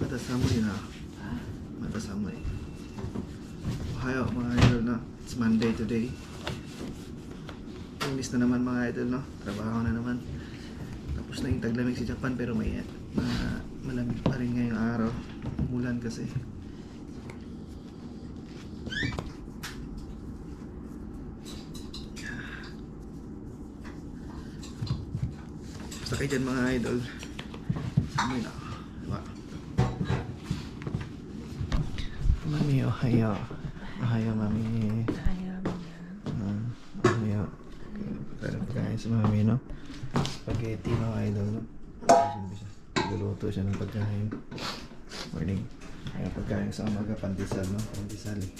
また寒いなまた寒いおはようmga idol no it's Monday today English na naman mga idol no trabaho na naman tapos na yung taglamig sa Japan pero may ma malamig pa rin ngayong araw umulan kasi Basta kayo dyan mga idol Samoy na Mami, ohayo. Ohayo mami. Ah, Ohayo. Pero pagkain si mami no? Spaghetti mga idol. No Luluto siya ng pagkain. Morning. Kaya pagkain sa umaga pandesal no? Pandesal eh.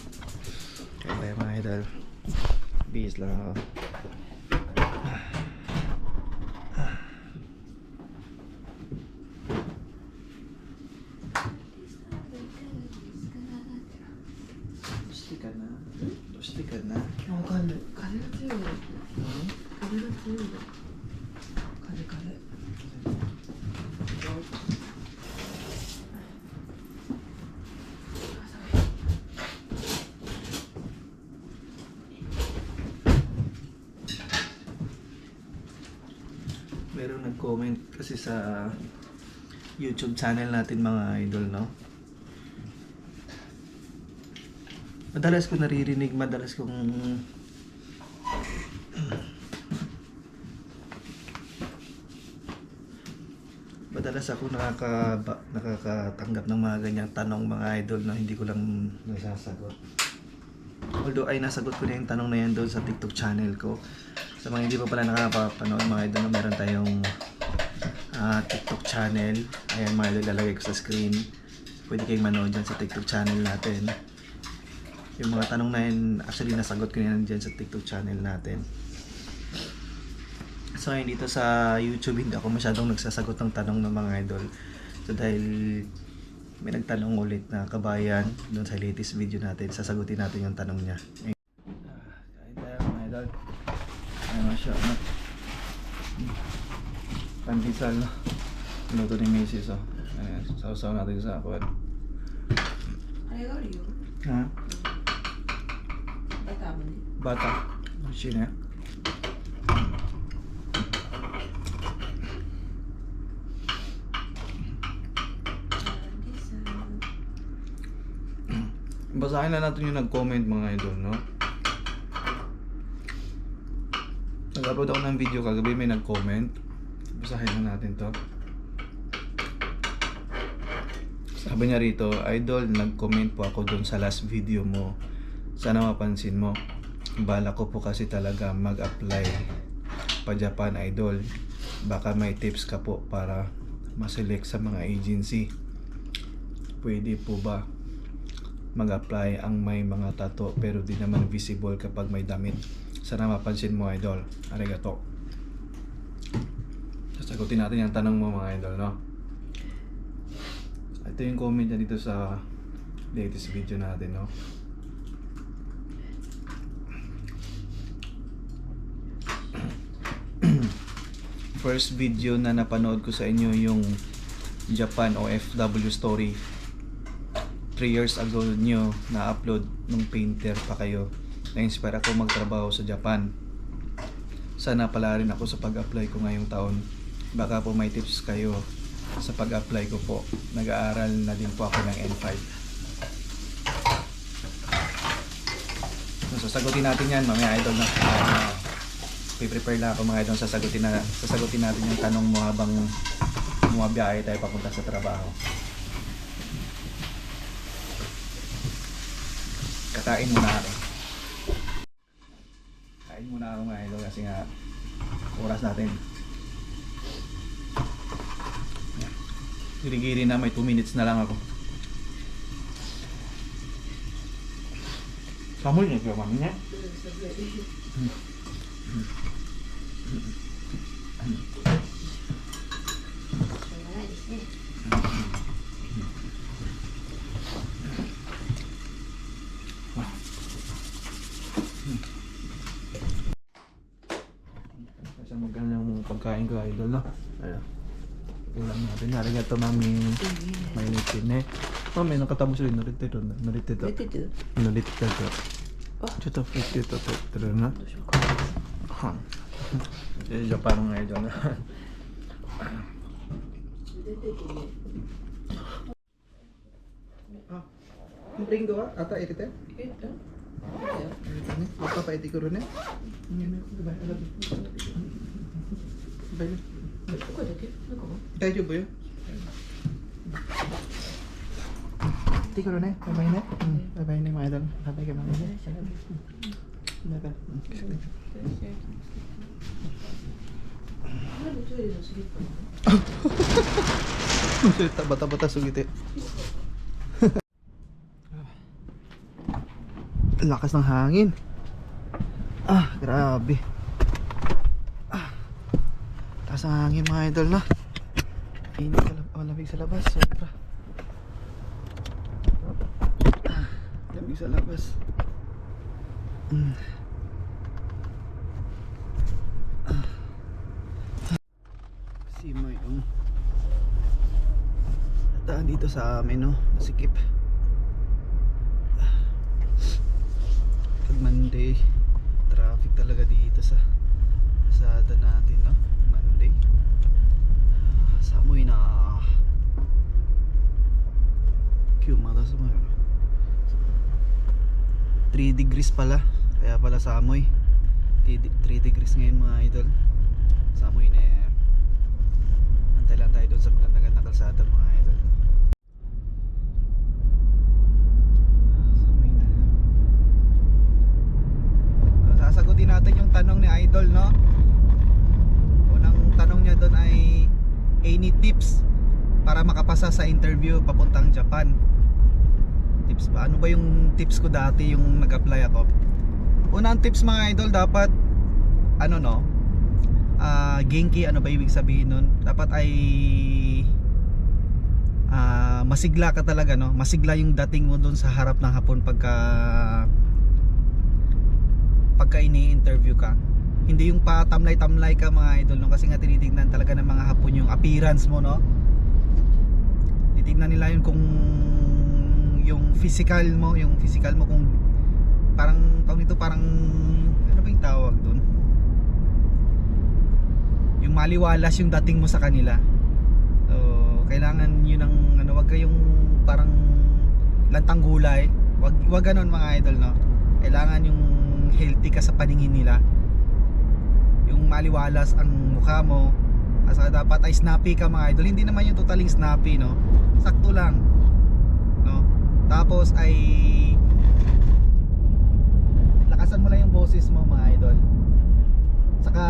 Kaya mga idol Bihis lang ako Meron nag-comment kasi sa YouTube channel natin mga idol, no? Madalas ko naririnig, madalas kong Madalas ako nakaka nakakatanggap ng mga ganyang tanong mga idol na hindi ko lang nasasagot. Although ay nasagot ko na yung tanong na yan doon sa TikTok channel ko. Sa mga hindi pa pala nakapapanood mga idol, meron tayong ah, TikTok channel. Ayan mga idol, lalagay ko sa screen. Pwede kayong manood dyan sa TikTok channel natin. Yung mga tanong na yun, actually nasagot ko na yan dyan sa TikTok channel natin. So ngayon dito sa YouTube, hindi ako masyadong nagsasagot ng tanong ng mga idol. So dahil may nagtanong ulit na kabayan doon sa latest video natin, sasagutin natin yung tanong niya. Ah, Kain tayo mga idol siya at pandesal no? luto ni Macy's oh. Ayan, sausaw natin sa apat. Aligoriyo? Ha? Bata ba niya? Bata. Machine eh. Basahin na natin yung nag-comment mga idol, no? Nag-upload ako ng video kagabi, may nag-comment. Basahin na natin to. Sabi niya rito, Idol, nag-comment po ako doon sa last video mo. Sana mapansin mo. Bala ko po kasi talaga mag-apply pa Japan Idol. Baka may tips ka po para maselect sa mga agency. Pwede po ba mag-apply ang may mga tato pero di naman visible kapag may damit. Sana mapansin mo idol. Arigato. Sasagutin natin yung tanong mo mga idol, no? Ito yung comment niya dito sa latest video natin, no? First video na napanood ko sa inyo yung Japan OFW story 3 years ago nyo na-upload nung painter pa kayo na-inspire ako magtrabaho sa Japan. Sana pala rin ako sa pag-apply ko ngayong taon. Baka po may tips kayo sa pag-apply ko po. Nag-aaral na din po ako ng N5 so, sasagutin natin yan. Mamaya idol na uh, prepare lang ako mga idol. Sasagutin, na, sasagutin natin yung tanong mo habang bumabiyahe tayo papunta sa trabaho. Kakain muna ako. Kain muna ako mga idol kasi nga oras natin. Giri-giri na may 2 minutes na lang ako. Kamu niya kaya mami niya? Kasi maganda natin ko idol no ayan ulam natin nalagyan ito namin may nitin eh mami nakatapos rin naritito naritito naritito naritito oh chuto fritito fritito na ha eh japan ng idol na ah Bring doa ata itite? Ito. Ito. Ito. Ito. Ito. Ito. Ito. Ito. Ito. Ito. Ito. Ito. Ito. ni. Magpapaiti ko rin eh. Yan na. Diba? Alam. Diba? これだけなんか Kaya ba yun? Iti ko rin eh. Bye-bye na. Bye-bye na mga idol. Bye-bye ka mga idol. Bye-bye. なんでトイレのスリッパなの Sulit, bata-bata sugiti. Lakas ng hangin. Ah, grabe. Ah. Taas ang hangin mga idol na. Init sa labas, malamig sa labas, sobra. Ah, lamig sa labas. Ah. Si May, um, daan dito sa amin no masikip pag Monday traffic talaga dito sa pasada natin no Samoy na Kyumata sa mga 3 degrees pala kaya pala sa amoy 3 degrees ngayon mga idol sa amoy na yan Antay lang tayo doon sa magandang kalsada mga idol. Sa may na. Sasagutin natin yung tanong ni Idol, no? Unang tanong niya doon ay any tips para makapasa sa interview papuntang Japan? Tips ba? Ano ba yung tips ko dati yung nag-apply ako? Unang tips mga idol dapat ano no? ah genki ano ba ibig sabihin nun dapat ay ah masigla ka talaga no masigla yung dating mo doon sa harap ng hapon pagka pagka ini-interview ka hindi yung patamlay-tamlay ka mga idol no kasi nga tinitingnan talaga ng mga hapon yung appearance mo no titingnan nila yun kung yung physical mo yung physical mo kung parang tawag nito parang ano ba yung tawag doon yung maliwalas yung dating mo sa kanila. So, kailangan yun ang ano, wag kayong parang lantang gulay. Wag wag ganon mga idol, no. Kailangan yung healthy ka sa paningin nila. Yung maliwalas ang mukha mo. Asa dapat ay snappy ka mga idol. Hindi naman yung totally snappy, no. Sakto lang. No? Tapos ay lakasan mo lang yung boses mo mga idol. Saka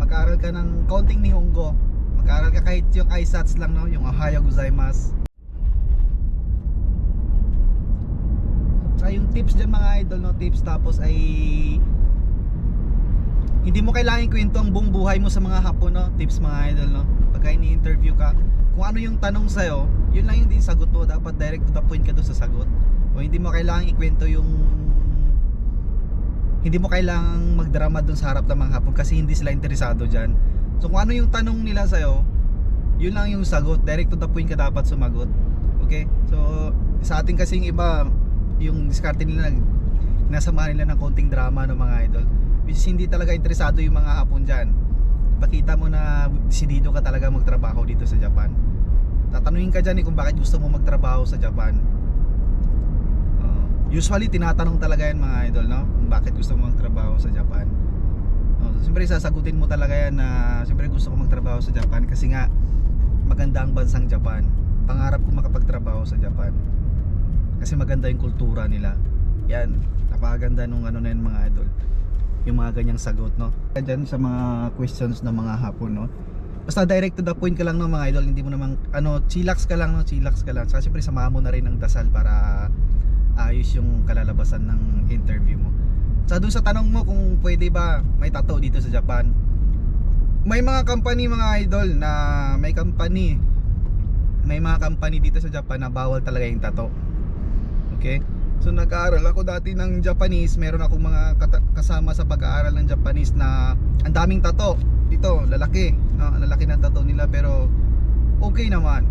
mag-aral ka ng counting Nihongo mag-aral ka kahit yung aisats lang no yung Ohayo gozaimasu Saka yung tips dyan mga idol no tips tapos ay hindi mo kailangan kwento ang buong buhay mo sa mga hapon no tips mga idol no pagka ini-interview ka kung ano yung tanong sa'yo yun lang yung din sagot mo dapat direct to the point ka doon sa sagot o hindi mo kailangan ikwento yung hindi mo kailangang magdrama dun sa harap ng mga hapon kasi hindi sila interesado dyan. So kung ano yung tanong nila sa'yo, yun lang yung sagot. Direct to the point ka dapat sumagot. Okay? So sa ating kasing iba, yung diskarte nila nasamahan nila ng konting drama ng mga idol. Which hindi talaga interesado yung mga hapon dyan. Pakita mo na desidido ka talaga magtrabaho dito sa Japan. Tatanungin ka dyan eh kung bakit gusto mo magtrabaho sa Japan. Uh, usually tinatanong talaga yan mga idol no kung bakit gusto mo magtrabaho sa Japan uh, siyempre sasagutin mo talaga yan na siyempre gusto ko magtrabaho sa Japan kasi nga maganda ang bansang Japan pangarap ko makapagtrabaho sa Japan kasi maganda yung kultura nila yan napakaganda nung ano na yan mga idol yung mga ganyang sagot no dyan sa mga questions ng mga hapon no basta direct to the point ka lang no mga idol hindi mo namang ano chillax ka lang no chillax ka lang saka siyempre samahan mo na rin ng dasal para ayos yung kalalabasan ng interview mo. Sa doon sa tanong mo kung pwede ba may tattoo dito sa Japan. May mga company mga idol na may company may mga company dito sa Japan na bawal talaga yung tattoo. Okay? So nag-aaral ako dati ng Japanese, meron akong mga kasama sa pag-aaral ng Japanese na ang daming tattoo dito, lalaki, no? lalaki ng tattoo nila pero okay naman.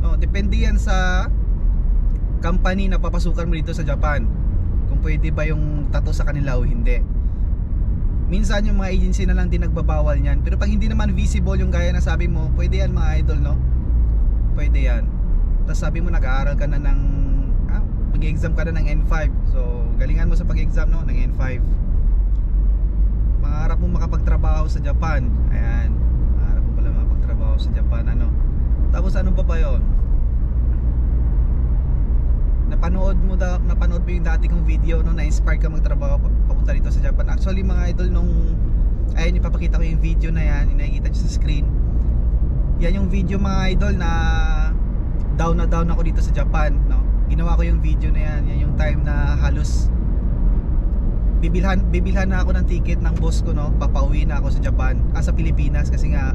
No, depende yan sa company na papasukan mo dito sa Japan. Kung pwede ba yung tattoo sa kanila o hindi. Minsan yung mga agency na lang din nagbabawal niyan. Pero pag hindi naman visible yung gaya na sabi mo, pwede yan mga idol, no? Pwede yan. Tapos sabi mo nag-aaral ka na ng ah, mag-exam ka na ng N5. So, galingan mo sa pag-exam no ng N5. Pangarap mo makapagtrabaho sa Japan. Ayan. Pangarap mo pala makapagtrabaho sa Japan ano. Tapos ano pa ba 'yon? Napanood mo da, napanood mo yung dati kong video no na inspire ka magtrabaho pa- papunta dito sa Japan. Actually mga idol nung ayun ipapakita ko yung video na yan, yung nakikita niyo sa screen. Yan yung video mga idol na down na down ako dito sa Japan, no. Ginawa ko yung video na yan, yan yung time na halos bibilhan bibilhan na ako ng ticket ng boss ko no? Papauwi na ako sa Japan ah, sa Pilipinas kasi nga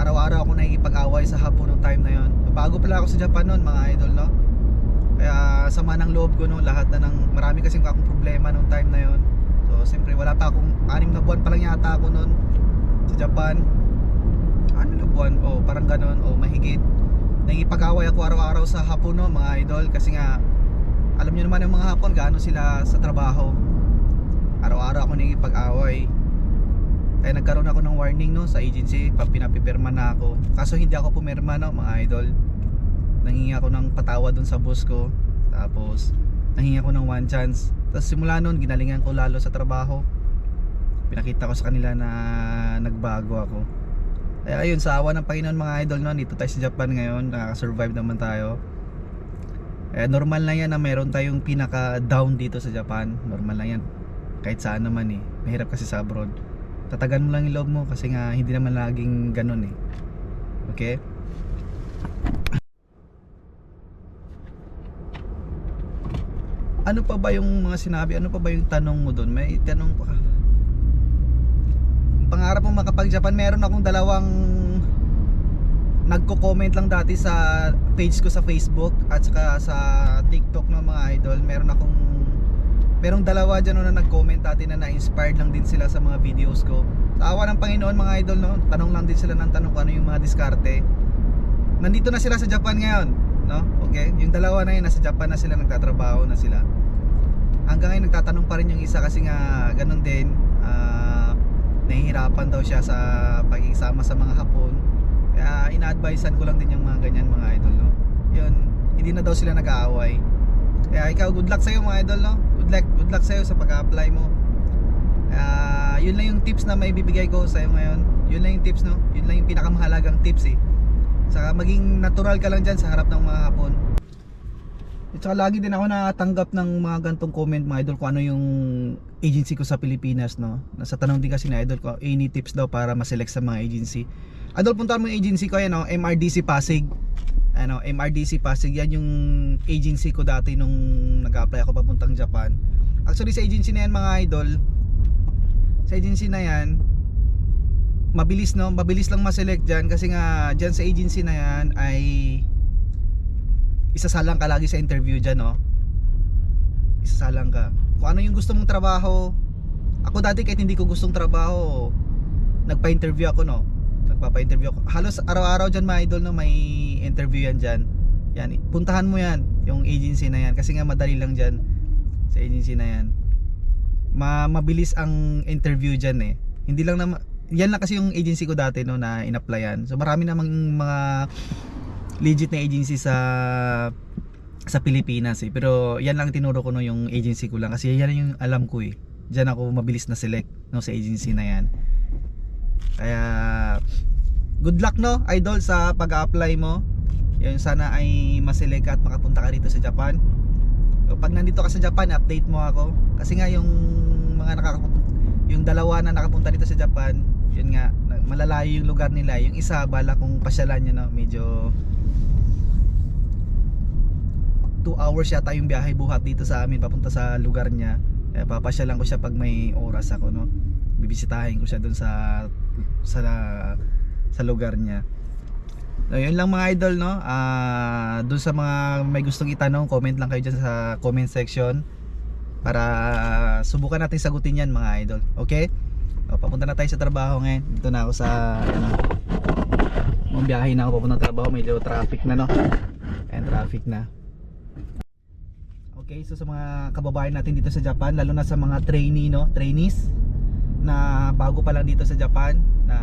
araw-araw ako nakikipag-away sa hapon nung time na yon bago pala ako sa Japan noon mga idol no? Kaya sama ng loob ko no? Lahat na ng marami kasi akong problema nung time na yon so siyempre wala pa akong anim na buwan pa lang yata ako noon sa Japan. Anim na buwan o parang ganon o mahigit nakikipag-away ako araw-araw sa hapon no mga idol. Kasi nga alam niyo naman yung mga hapon gaano sila sa trabaho. Araw-araw ako nakikipag-away kaya nagkaroon ako ng warning no sa agency pag pinapipirma na ako. Kaso hindi ako pumirma no mga idol. Nanghingi ako ng patawad dun sa boss ko. Tapos nanghingi ako ng one chance. Tapos simula nun ginalingan ko lalo sa trabaho. Pinakita ko sa kanila na nagbago ako kaya ayun sa awa ng Panginoon mga idol no dito tayo sa Japan ngayon. Nakaka-survive naman tayo. Kaya normal lang yan na meron tayong pinaka down dito sa Japan. Normal lang yan. Kahit saan naman eh. Mahirap kasi sa abroad. Tatagan mo lang yung loob mo kasi nga hindi naman laging ganun eh. Okay? Ano pa ba yung mga sinabi? Ano pa ba yung tanong mo doon may tanong pa ka pangarap mo makapag Japan meron akong dalawang nagko-comment lang dati sa page ko sa Facebook at saka sa TikTok ng mga idol. Meron akong merong dalawa dyan no, na nag-comment dati na na-inspired lang din sila sa mga videos ko. Sa awa ng Panginoon mga idol no tanong lang din sila ng tanong kung ano yung mga diskarte. Nandito na sila sa Japan ngayon no? Okay? Yung dalawa na yun nasa Japan na sila nagtatrabaho na sila. Hanggang ngayon nagtatanong pa rin yung isa kasi nga ganun din nahihirapan daw siya sa pagkikisama sa mga Hapon. Kaya ina-advisean ko lang din yung mga ganyan mga idol no? Yun hindi na daw sila nag-aaway. Kaya ikaw good luck sa'yo mga idol no? Good luck good luck sa'yo sa pag-apply mo. Ah, yun lang yung tips na may bibigay ko sa'yo ngayon. Yun lang yung tips no? Yun lang yung pinakamahalagang tips eh. Saka maging natural ka lang dyan sa harap ng mga hapon. At saka lagi din ako nakatanggap ng mga gantong comment mga idol kung ano yung agency ko sa Pilipinas no? Nasa tanong din kasi na idol ko any tips daw para ma-select sa mga agency? Idol puntahan mo yung agency ko yan no? MRDC Pasig. Ano, MRDC Pasig. Yan yung agency ko dati nung nag-apply ako papuntang Japan. Actually sa agency na yan mga idol Sa agency na yan mabilis no? Mabilis lang ma-select dyan kasi nga dyan sa agency na yan ay isasalang ka lagi sa interview dyan no? Isasalang ka kung ano yung gusto mong trabaho. Ako dati kahit hindi ko gustong trabaho nagpa-interview ako no? Nagpapa-interview ako. Halos araw-araw dyan mga idol no? May interview yan dyan. Yan puntahan mo yan yung agency na yan. Kasi nga madali lang dyan sa agency na yan. Ma mabilis ang interview dyan eh. Hindi lang na yan lang kasi yung agency ko dati no na in-applyan. So marami namang mga legit na agency sa sa Pilipinas eh. Pero yan lang tinuro ko no yung agency ko lang kasi yan yung alam ko eh. Diyan ako mabilis na select no sa agency na yan. Kaya good luck no idol sa pag-apply mo. Yan sana ay ma-select at makapunta ka rito sa Japan. So, pag nandito ka sa Japan, update mo ako. Kasi nga yung mga nakakapunta yung dalawa na nakapunta dito sa Japan yun nga malalayo yung lugar nila yung isa bala kung pasyalan niya no medyo 2 hours yata yung biyahe buhat dito sa amin papunta sa lugar niya. Kaya papasyalan ko siya pag may oras ako no? Bibisitahin ko siya dun sa sa sa lugar niya. So, yun lang mga idol no? Ah dun sa mga may gustong itanong comment lang kayo dyan sa comment section para subukan natin sagutin yan mga idol. Okay? O, papunta na tayo sa trabaho ngayon. Dito na ako sa ano, Mabiyahe na ako papunta trabaho, medyo traffic na no. And traffic na. Okay, so sa mga kababayan natin dito sa Japan, lalo na sa mga trainee no, trainees na bago pa lang dito sa Japan na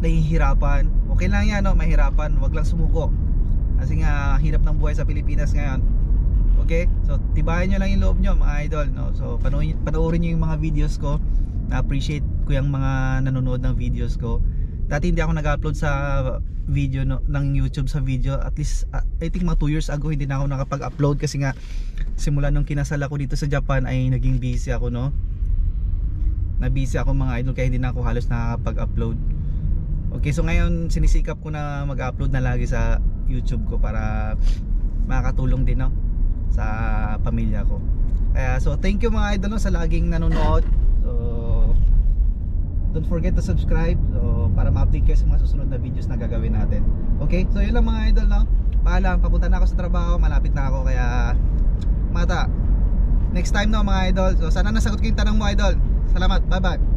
nahihirapan. Okay lang yan, no? mahirapan, wag lang sumuko. Kasi nga hirap ng buhay sa Pilipinas ngayon. Okay? So tibayan nyo lang yung loob nyo mga idol, no? So panoorin, panoorin nyo yung mga videos ko. Na-appreciate ko yung mga nanonood ng videos ko. Dati hindi ako nag-upload sa video no, ng YouTube sa video. At least uh, I think mga 2 years ago hindi na ako nakapag-upload kasi nga simula nung kinasal ako dito sa Japan ay naging busy ako no. Na busy ako mga idol kaya hindi na ako halos nakakapag-upload okay so ngayon sinisikap ko na mag-upload na lagi sa YouTube ko para makakatulong din no sa pamilya ko. Kaya so thank you mga idol no, sa laging nanonood. So don't forget to subscribe so, para ma-update kayo sa mga susunod na videos na gagawin natin. Okay? So yun lang mga idol no? Paalam. Papunta na ako sa trabaho. Malapit na ako kaya mata. Next time no mga idol. So sana nasagot ko yung tanong mo idol. Salamat. Bye bye